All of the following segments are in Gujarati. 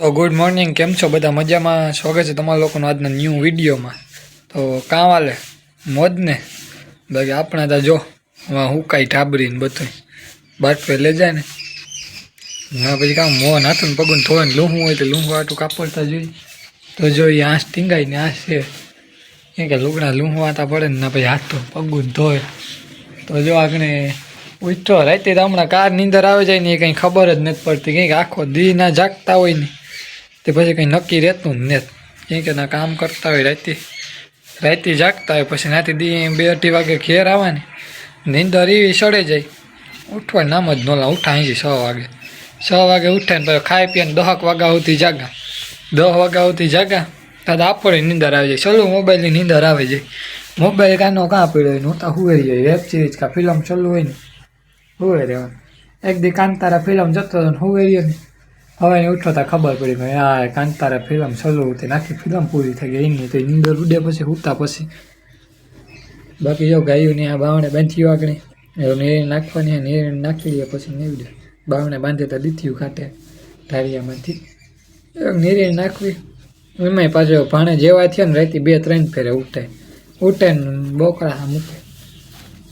તો ગુડ મોર્નિંગ કેમ છો? બધા મજામાં? સ્વાગત છે તમારા લોકોનો આજના ન્યૂ વિડીયોમાં. તો કાં વાલે મોજ ને બાકી આપણે તો જો હું હુકાઈ ઢાબરી ને બધું બાટવે લઈ જાય ને. હા, પછી કામ મોં નાથું ને પગું થોડું લૂહું હોય તો લૂહું આટું કાપડતા જોઈએ. તો જો એ આંસ ટીંગાઈ ને આંસ છે. એ કે લુગડા લૂહું વાતા પડે ને ના પછી હાથ પગું ધોય. તો જો આગળ ઉઠો રાતે તો હમણાં કાર નીંદર આવે જાય ને એ કંઈ ખબર જ નથી પડતી. કંઈક આખો દી ના જાગતા હોય ને. તે પછી કંઈ નક્કી રહેતું જ નથી કેમ કે ના કામ કરતા હોય રાતે રાતે જાગતા હોય, પછી નાથી દી બે અઢી વાગે ઘેર આવવાની ને નીંદર એવી સડે જાય. ઉઠવા નામ જ નોલા ઉઠા અહીંથી છ વાગે. છ વાગે ઉઠે ને પછી ખાઈ પીને દહક વાગ્યા સુધી જાગા. દસ વાગ્યા સુધી જાગા ત્યાં આપણે નીંદર આવી જાય. ચલો મોબાઈલની નીંદર આવી જાય. મોબાઈલ કાનો કાં પડ્યો હોય નહોતા હુએ જાય વેબ સિરીઝ કાં ફિલ્મ ચાલુ હોય ને? હુએ રહેવાનું એક દી કાંતારા ફિલ્મ જતો હતો ને હુએ રહ્યો ને. હવે એને ઉઠો ખબર પડી ભાઈ આ કાંતારા ફિલ્મ ચાલુ તે નાખી ફિલ્મ પૂરી થઈ ગઈ, એની તો નીંદર ઉડે પછી ઉઠતા પછી. બાકી જો ગાયું ને આ બાવણે બાંધી આગળ ને નાખવાની ને નાખી દે પછી નેવી દે બાવણે બાંધે તો દીથિયું ખાતે ધારિયામાંથી. નીરે નાખવી, એમાંય પાછો ભાણે જેવા થયા ને રાતે બે ત્રણ ફેરે ઉઠે. ઉઠે ને બોકડા મૂકે.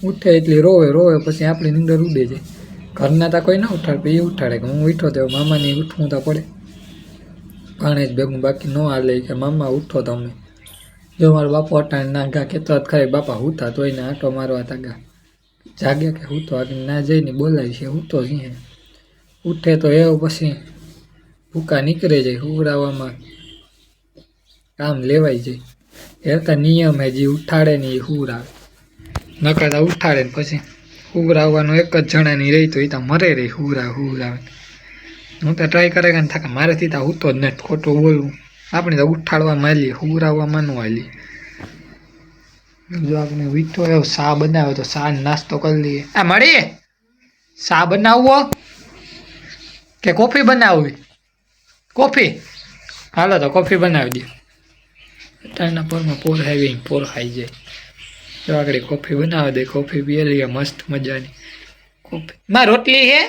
ઉઠે એટલી રોવે રોવે પછી આપણી નીંદર ઉડે જાય. ઘરના તા કોઈ ના ઉઠાડે એ ઉઠાડે કે હું ઉઠો તો મામાની ઉઠવું તો પડે. ભાણે જ ભેગું બાકી ન હાલે કે મામા ઉઠો તમે જો મારો બાપો અટાણે ના ગા કહેતો જ ખરે બાપા હુતા તોય ને આંટો મારવા તા ગા. જાગ્યા કે હું તો આગળ ના જઈને બોલાવી છે હું તો જ ઉઠે તો એવું પછી ભૂકા નીકળે જાય, હુવડાવવામાં કામ લેવાઈ જાય. એતા નિયમ હે, જે ઉઠાડે ને એ હુવડાવે. નકર ઉઠાડે ને પછી હુવરાવવાનો એક જ જણાની રહી તો એ તો મરે રહી હુરા હુવરાવે. હું તો ટ્રાય કરે કે થાકે મારેથી તો હું તો જ નથી, ખોટું બોલવું આપણે તો ઉઠાડવા માલી હુરાવવા ન હાલી જો આપણે વીઠો એવો સા બનાવ્યો તો સા નાસ્તો કરી લઈએ. આ મળી સા બનાવવો? કે કોફી બનાવવી? કોફી? હાલો તો કોફી બનાવી દે અત્યારના પોરમાં પોર આવી પોર ખાઈ જાય. જો આગળ કોફી બનાવે દે, કોફી પીએ લઈએ, મસ્ત મજાની. કોફી. માં રોટલી હે?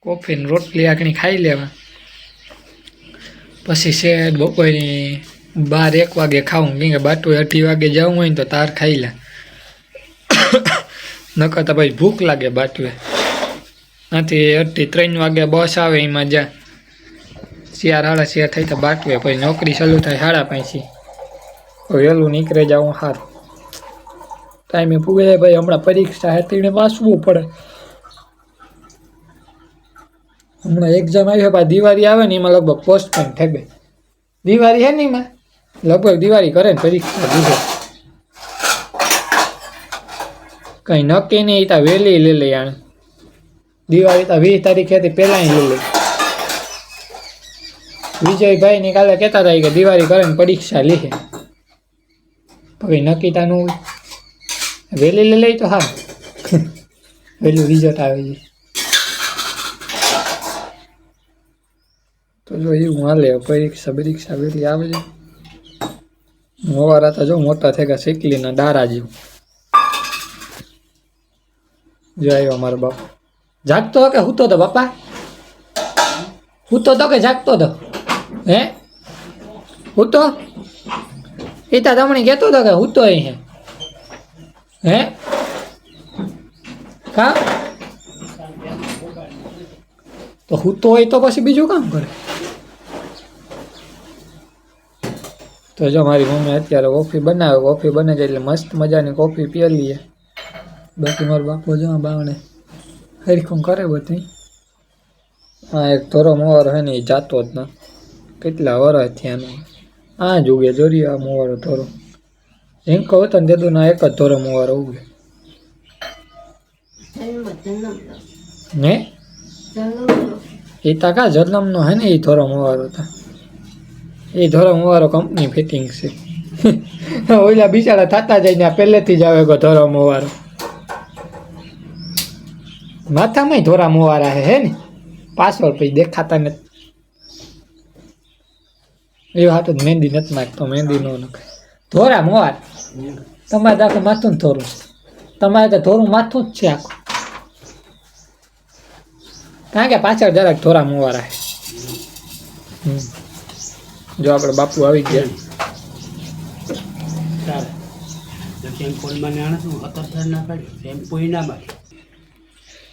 કોફી ને રોટલી આખણી ખાઈ લેવા. પછી શેઠ બપોરની બાર એક વાગે ખાવું કેમ કે બાટુ અઢી વાગે જવું હોય ને તો તાર ખાઈ લે. નકર તો ભાઈ ભૂખ લાગે બાટુએ. નથી અઢી ત્રણ વાગે બસ આવે એમાં જા. શિયાર હાડા શિયાર થઈ તો બાટવે પછી નોકરી ચાલુ થાય સાડા પાંચી વહેલું નીકળે જવું સારું ટાઈમે પૂગે જાય ભાઈ, હમણાં પરીક્ષા હતી એને વાંચવું પડે. હમણાં એક્ઝામ આવી પાછી દિવાળી આવે ને એમાં લગભગ પોસ્ટપોન ઠેબે દિવાળી હે ને એમાં? લગભગ દિવાળી કરે ને પરીક્ષા દીધો. કંઈ નક્કી નહીં તા વહેલી લઈ લઈ આણે. દિવાળી તો વીસ તારીખેથી પહેલાં લઈ લઈ. વિજયભાઈ ની કાલે કહેતા હતા કે દિવાળી કરે ને પરીક્ષા લીધે. પછી નક્કી તાનું વહેલી લઈ લઈ તો હા. વહેલું રિઝલ્ટ આવે છે. તો જો એવું હાલે, પરીક્ષા પરીક્ષા વહેલી આવે છે. મોવારા તો જો મોટા થઈ ગયા શીકલીના ડારા જેવું. જો આવ્યો મારો બાપ. જાગતો કે હૂતો તો બાપા? હૂતો તો કે જાગતો તો? હે? હૂતો? એ તા તમને કહેતો હતો કે હૂતો અહીં. હે? તો કા તો હૂતો હોય તો પછી બીજું કામ કરે. તો જો મારી મમ્મી અત્યારે કોફી બનાવે કોફી બને છે એટલે મસ્ત મજાની કોફી પી લઈએ. બાકી મારો બાપો જો બાવણે હરખું કરે બધી હા એક થોરો મોવારો હે ને એ જાતો જ ના કેટલા વરસ થયાનું? આ જ ઉગે જોરી આ મોવારો થોરો ને તેદું ના એક જ થોરો મોવારો ઉગે ને? એ તાકા જન્મનો હે ને? એ ધોરમ વાળો હતા એ ધોરમ વાળો કંપની ફિટિંગ છે. ઓલા બિચારા થતા જાય ને પહેલેથી જ આવે ગો ધોરો મોવારો માથામાં ધોરા મોવારા હે હે ને? પાછળ પછી દેખાતા નથી. એ વાત મહેંદી નથી નાખતો મહેંદી નો નખાય. ધોરા મોવાર તમારે આખું માથું ને ધોરું છે તમારે તો ધોરું માથું જ છે આખું કારણ કે પાછળ જરાક ધોરા મોવારા. જો આપણે બાપુ આવી ગયા ચાલે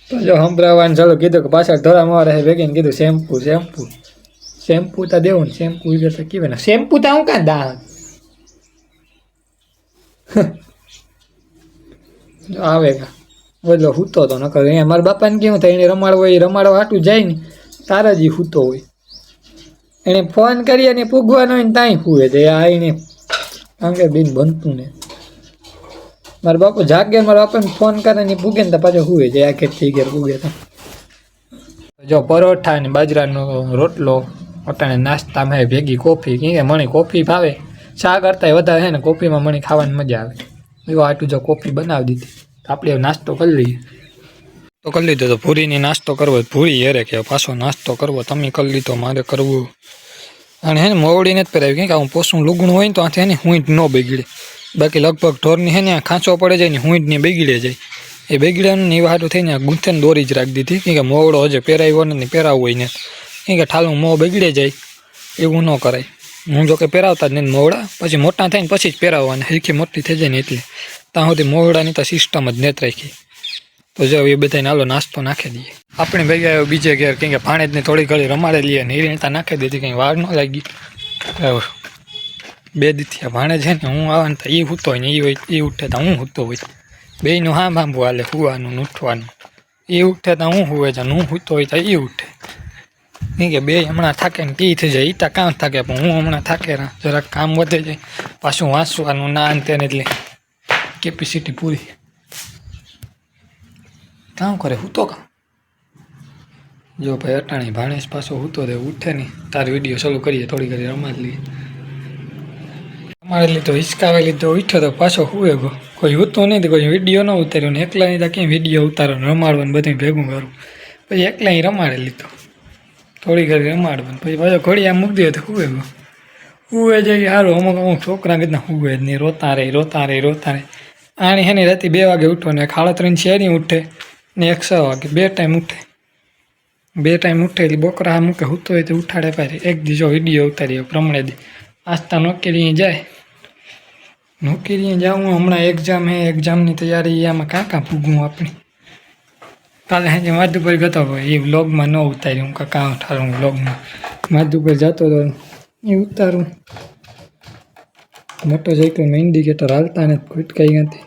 તો જો સંભળાવવાનું ચાલો કીધું કે પાછળ ધોરા રહે ભેગીને કીધું શેમ્પુ શેમ્પુ શેમ્પુ તો દેવું ને શેમ્પુ કેવાય શેમ્પુ તો હું કાં દા જો આવે કા બોલો હૂતો તો, નકર અહીંયા મારા બાપાને કેવું થાય, એને રમાડવો એ રમાડવા હાટું જાય ને, તારા જ હૂતો હોય. એને ફોન કરીએ ને પૂગવાનો હોય ને તાંય પૂગે છે. આ એને કે બિન બનતું ને. મારા બાપુ જાગે મારા બાપાને ફોન કરે ને પૂગે ને તો પાછો હુએ જાય આ ખેતી ઘેર પૂગે તો. જો પરોઠા ને બાજરાનો રોટલો અટાણે નાસ્તામાં મેં ભેગી કોફી કે મને કોફી ભાવે. ચા કરતાંય વધારે છે ને, કોફીમાં મને ખાવાની મજા આવે. એવું આટલું જો કોફી બનાવી દીધી. તો આપણે નાસ્તો કરી લઈએ. તો કરી લીધો તો પૂરીની નાસ્તો કરવો પૂરી હેરે કે પાછો નાસ્તો કરવો, તમે કરી લીધો, મારે કરવું. અને હે ને મોવડીને જ પહેરાવી. કે હું પોસું લુગણું હોય ને તો આથી હે ને હુંઈટ ન બગડે. બાકી લગભગ ઢોરની હે ને ખાંચો પડે જાય ને હુંઈટ ને બગડે જાય. એ બગડ્યાનું ને એવા હાટું થઈને ગૂંથેને દોરી જ રાખી દીધી. કે મોવડો હજે પહેરાવ્યો ને, પહેરાવવો હોય ને કે ઠાલું મોં બગડે જાય, એવું ન કરાય. હું જો કે પહેરાવતા જ નહીં મોવડા. પછી મોટા થાય પછી જ પહેરાવવાના. હરખી મોટી થઈ જાય ને એટલે. ત્યાં સુધી મોવડાની તો સિસ્ટમ જ નેત રાખી. તો જો એ બધાને હાલો નાસ્તો નાખી દઈએ. આપણે ભેગા આવ્યો બીજે ઘેર કેમ કે ભાણેજને થોડી ઘડી રમાડે લઈએ ને એ ત્યાં નાખી દીધી, કંઈ વાર ન લાગી. બે દીથી ભાણે છે ને, હું આવે ને તો એ હૂતો હોય ને એ હોય એ ઉઠે તો હું હૂતો હોય. બેયનું હા ભાંભું હાલે, હુવાનું ઉઠવાનું એ ઉઠે તો હું હુવે છે હું હૂતો હોય તો એ ઉઠે. નહીં કે બે હમણાં થાકે ને ટી થઈ જાય એ તો કામ થાકે? પણ હું હમણાં થાકે ના જરાક કામ વધે જાય. પાછું વાંચવાનું ના અંતે એટલે કેપેસિટી પૂરી. કામ કરે હું તો કામ. જો ભાઈ અટાણી ભાણેશ પાછો હું દે, ઉઠે નહીં તારી વીડિયો ચાલુ કરીએ, થોડી ઘડી રમાડ લઈએ. અમારે લીધો, હિચકાવી લીધો, ઉઠ્યો તો પાછો હુએ ગો કોઈ હૂતું નહીં તો કોઈ વીડિયો ન ઉતાર્યો ને એકલા નહીં તો કેમ વીડિયો ઉતારો રમાડવાનું બધું ભેગું કરું. પછી એકલા રમાડે લીધો. થોડી ઘડી રમાડવાનું પછી પાછો ઘડી આમ મૂકી દે તો ગો હુએ જાય સારું અમુક અમુક છોકરા કીધા હુએ જ નહીં. રોતા રહે રોતા રહે રોતા રહે. આણી હેની રાતે બે વાગે ઉઠો ને ખાડા ત્રણ શેરી ઉઠે ને એક છ વાગે, બે ટાઈમ ઉઠે. બે ટાઈમ ઉઠે એટલે બોકરા મૂકે, હૂતો હોય તો ઉઠાડે પારે એક દીજો વીડિયો ઉતાર્યો પ્રમાણે દી. આસ્તા નોકરી જાય. નોકરીએ જાઉં, હમણાં એક્ઝામ હે એક્ઝામની તૈયારી, આમાં કાં કાં આપણી આપણે? કાલે સાંજે માધુપર ગતો હોય એ વ્લોગમાં ન ઉતાર્યું. હું કાં ઠારું વ્લોગમાં માધુપર જતો હતો એ ઉતારું. મોટો જઈ મેં ઇન્ડિકેટર હાલતા ને ખૂટકાઈ નથી.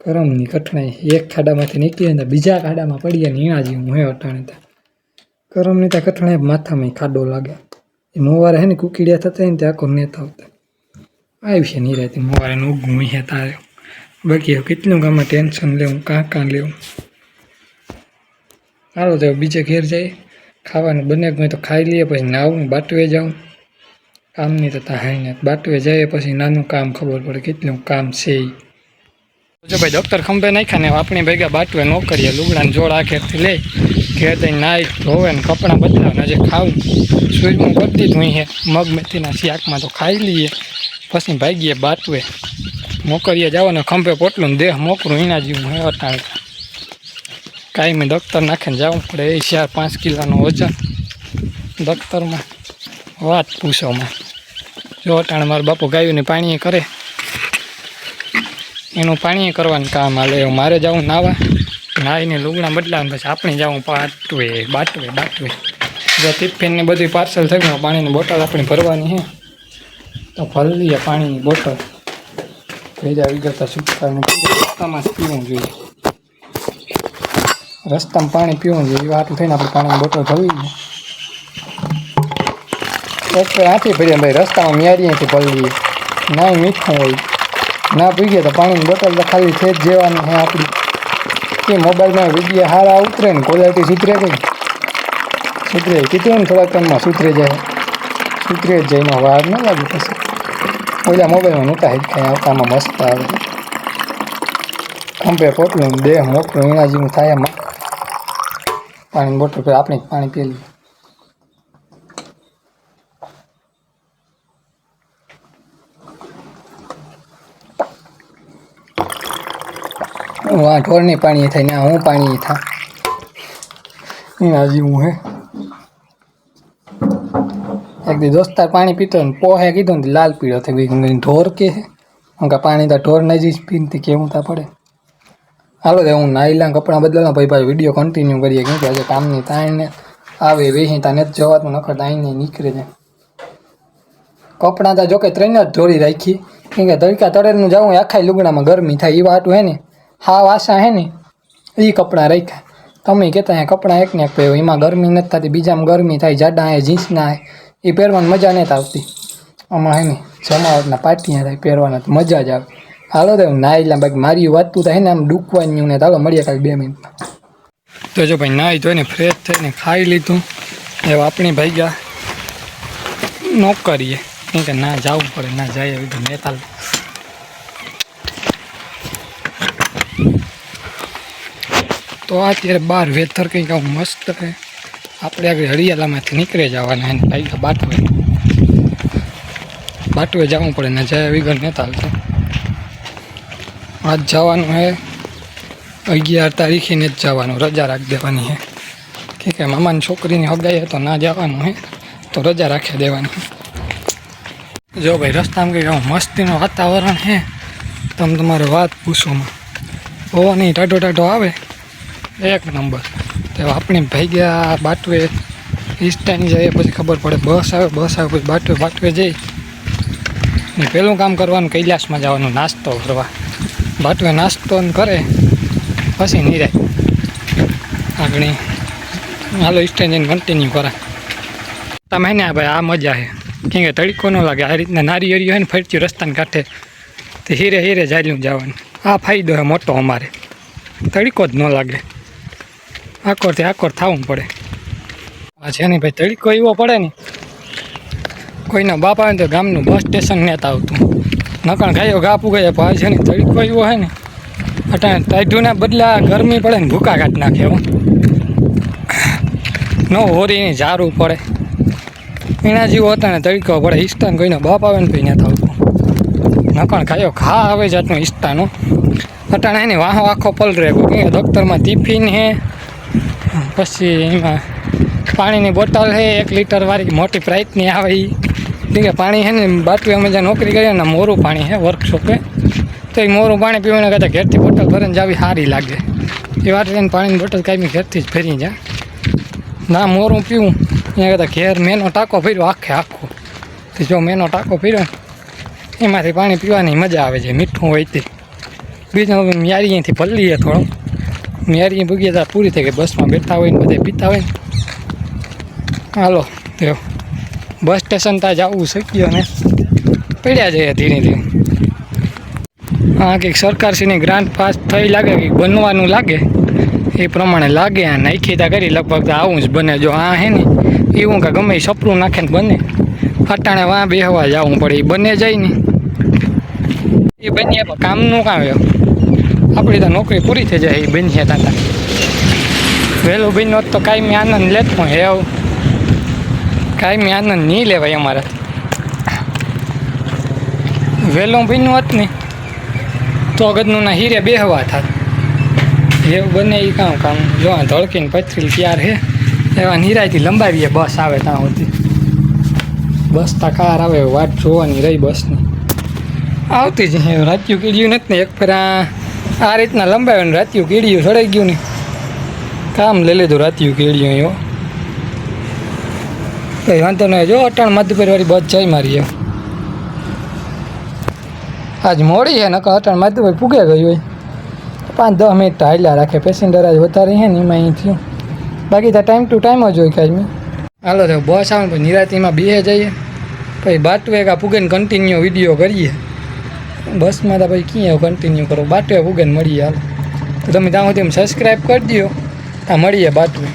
કરમની કઠણાઈ. એક ખાડામાંથી નીકળી ને બીજા ખાડામાં પડીએ ને એના જેવું હે અટાણે ત્યાં. કરમની ત્યાં કઠણાઈ માથામાં ખાડો લાગે. એ મોવારે હે ને કુકીડિયા થતા હોય ને ત્યાં આખો નેતા આવતા. આવી છે નિરાતી મોવારે ઊગું હે તારે. બાકી કેટલું કામમાં ટેન્શન લેવું કાં કાં લેવું હાલો તો બીજે ઘેર જાય ખાવાનું બને હોય તો ખાઈ લઈએ, પછી નાવું બાટવે જાઉં. કામની તો હાઈને બાટવે જઈએ પછી નાનું કામ ખબર પડે કેટલું કામ છે. જો ભાઈ ડૉક્ટર ખંભે નાખ્યા ને આપણી ભેગા બાટવે ન કરીએ. લુગડાને જોડ આ ઘેરથી લઈ, ઘેર જઈને નાઈ, ધોવે ને કપડાં બદલાવે ને આજે ખાવું કરી દીધું અહીંયા મગ મેથીના શાકમાં તો ખાઈ લઈએ. પછી ભાગીએ બાટવે મોકરીએ જવાનું, ખંભે પોટલું દેહ મોકરું એના જેવું હે અટાણે. કાંઈ મેં દફતર નાખીને જવું પડે, એ ચાર પાંચ કિલોનું વજન દફતરમાં વાત પૂછોમાં જો અટાણે મારા બાપુ ગાયોને પાણીએ કરે. એનું પાણીએ કરવાનું કામ હાલે. મારે જવું નાવા. નાહીને લુગડા બદલાવાનું પછી આપણે જવું પાટવે બાટવે બાટવે જો ટિફિન બધી પાર્સલ થઈ ગયું, પાણીની બોટલ આપણે ભરવાની છે. તો ભરી લઈએ પાણીની બોટલ ભેજા વિગતા જ પીવું જોઈએ. રસ્તામાં પાણી પીવું જોઈએ આટલું થઈને આપણે પાણીની બોટલ ભરવી લઈએ એક આથી ભરીએ ભાઈ, રસ્તામાં મ્યારી ભરવી ભરી ના મીઠું હોય. ના પીએ તો પાણીની બોટલ તો ખાલી છે જ જેવાની છે આપણી. એ મોબાઈલમાં વીડિયો હારા ઉતરે ને ક્વોલિટી સુધરે ગઈ સુધરે. કીધું ને થોડાક ટાઈમમાં સુધરે જાય. સુધરે જ જાય, એનો વાર ન લાગે પછી. ઓલા મોબાઈલમાં નહોતા હિટ ખાઈ આવતામાં મસ્ત આવે. ખંભે પોટલું દેહ મોટલું એના જેવું થાય એમાં. પાણીની બોટલ પર આપણે જ પાણી પી લઈએ વાં ઢોરની પાણી થાય ને આ હું પાણી થા એના જેવું હે એક દી દોસ્તાર પાણી પીતો ને પોહે કીધું ને લાલ પીળો થઈ ગઈ મેં કીધું ઢોર કે હે હું કે પાણી તો ઢોર નજી જ પીનતી કેવું તા પડે હાલો દે હું નાઈ લાં કપડાં બદલાના પછી ભાઈ વીડિયો કન્ટિન્યુ કરીએ, કેમ કે આજે કામની તાઈને આવે વેહી ત્યાં જ જવાતું નખર તાઈને નીકળે છે. કપડાં તો જોકે ત્રણ જ જોડી રાખી, કેમ કે તડકા તળેલું જવું આખા લુગડામાં ગરમી થાય એ વાટું હે ને હા વાસા હે ને એ કપડાં રાખ્યા. તમે કહેતા હે કપડાં એક ને એક પહેરો, એમાં ગરમી નથી થતી, બીજામાં ગરમી થાય, જાડા હે જીન્સના હે એ પહેરવાની મજા નથી આવતી. આમાં હે ને, જમાવટના પાટિયા થાય, પહેરવાના મજા જ આવે. હાલો તો નાઈ એટલે બાકી મારી વાતું થાય ને આમ ડૂકવાની ને ચાલો મળીએ કાંઈક બે મિનિટમાં તો જો ભાઈ નાઈ ધોઈને ફ્રેશ થઈને ખાઈ લીધું. એ આપણી ભાઈ ગયા નોકરીએ. કેમ કે ના જવું પડે, ના જાય એવી નેતાલ તો અત્યારે બાર વેધર કંઈક આવું મસ્ત છે. આપણે આગળ હરિયાલામાંથી નીકળે જવાના એને ભાઈ બાટવે. બાટવે જવું પડે, ને જાય એવી ઘર નેતાલ હાલતો આજ જવાનું હે. અગિયાર તારીખેને જ જવાનું, રજા રાખી દેવાની હે. કે મામાની છોકરીની હગાઈ તો ના જવાનું હે, તો રજા રાખી દેવાની જો ભાઈ, રસ્તામાં કંઈક આવું મસ્તીનું વાતાવરણ છે તમે તમારે વાત પૂછોમાં પવન નહીં ટાઢો ટાઢો આવે, એક નંબર. તો આપણે ભાઈ ગયા બાટવે ઈસ્ટાની જઈએ પછી ખબર પડે બસ આવે બસ આવે, પછી બાટવે બાટવે જઈ. ને પહેલું કામ કરવાનું, કૈલાસમાં જવાનું, નાસ્તો કરવા. બાટવે નાસ્તો કરે, પછી નિરાય આગળ. હાલો ઈસ્ટાઈને જઈને કન્ટિન્યુ કરે. તમે ને ભાઈ, આ મજા છે. કેમ કે તડકો ન લાગે, આ રીતના નારી હરી હોય ને ફરતી રસ્તાને કાંઠે, તે હીરે હીરે જાલ્યું જવાનું. આ ફાયદો છે મોટો અમારે. તડકો જ ન લાગે. આકોરથી આકોર થવું પડે. આ છે ને ભાઈ, તડકો એવો પડે ને, કોઈના બાપ આવે તો ગામનું બસ સ્ટેશન નેતા આવતું. નકણ ગાયો ગાપુ ગયા ભાઈ છે ને તડકો એવો હોય ને. અટાણે ટાઢુના બદલા ગરમી પડે ને ભૂકા કાઢી નાખે એવું ન હોરીની ઝારું પડે. એના જેવો હતા ને તડકો પડે ઈસ્તાન કોઈનો બાપ આવે ને ભાઈ નેતા આવતું નકણ ખાયો ખા આવે જાતનું ઈસ્તાનું અટાણે એની વાહો આખો પલરે કે દફતરમાં ટિફિન હે, પછી એમાં પાણીની બોટલ છે એક લીટરવાળી મોટી પ્રાઇસની આવે એ કે પાણી છે ને, બાટલી અમે જ્યાં નોકરી કરીએ ને, મોરું પાણી છે વર્કશોપે તો એ મોરું પાણી પીવાના કરતાં ઘેરથી બોટલ ભરીને જાવી સારી લાગે. એ વાત લઈને પાણીની બોટલ કાંઈ ઘેરથી જ ફેરી જાય. ના, મોરું પીવું. એના કરતાં ઘેર મેનો ટાંકો ફેર્યો આખે આખો. તો જો મેનો ટાંકો ફેર્યો એમાંથી પાણી પીવાની મજા આવે છે, મીઠું હોય તે. બીજું મ્યારીએથી પલ્લીએ થોડું. મિયારી ભૂગીએ ત્યાં પૂરી થઈ ગઈ, બસમાં બેઠા હોય ને, બધે પીતા હોય ને. હાલો તો બસ સ્ટેશન ત્યાં જવું શક્ય ને. પડ્યા જઈએ ધીરે ધીરે. હા, કંઈક સરકારશ્રીની ગ્રાન્ટ પાસ થઈ લાગે, કંઈક બનવાનું લાગે. એ પ્રમાણે લાગે આ નાખી તા કરી, લગભગ તો આવું જ બને. જો આ હે ને એવું કે ગમે સપરું નાખે ને બને. ફટાણે વાં બેહવા જવું પડે એ બને જાય ને. એ બનીએ પણ કામનું કામ આપણી તો નોકરી પૂરી થઈ જાય એ બનીએ તાતા વહેલું બન્યો તો કાંઈ આનંદ લેત હેવ કાંઈ આનંદ નહીં લેવાય અમારે. વહેલું ભીનું હોત ને, તો અગતનું ના હીરે બેહવા થાત. એવું બને એ કામ કામ. જો આ ધડકીને પથરી ત્યાર છે એવા નિરાયથી લંબાવીએ બસ આવે ત્યાં સુધી. બસ તા કાર આવે વાટ જોવાની રહી બસની. આવતી જ હે રાત્યું કીડ્યું નથી ને, એક પર આ રીતના લંબાવ્યું રાત્યું કીડ્યું સડાઈ ગયું ને. કામ લઈ લીધું રાત્યું કીડ્યું એવો કંઈ વાંધો નહીં જો, અટાણ મધુપેરવાળી બસ જઈ મારી આજ મોડી છે, નકર અટાણ મધુપેર પૂગે ગયું હોય. પાંચ દસ મિનિટ હાલ્યા રાખે, પેસેન્જર આજ વધારે છે ને એમાં અહીં થયું. બાકી તો ટાઈમ ટુ ટાઈમ જ હોય કાંઈ. મેં હાલો, તો બસ આવે પછી નિરાતીમાં બેસે જઈએ. પછી બાટવે કા પૂગેને કન્ટિન્યુ વીડિયો કરીએ. બસમાં તો પછી ક્યાં કન્ટિન્યુ કરો? બાટવે પૂગેને મળીએ હાલો. તો તમે ત્યાં સુધી સબસ્ક્રાઈબ કરી દો ત્યાં મળીએ બાટવે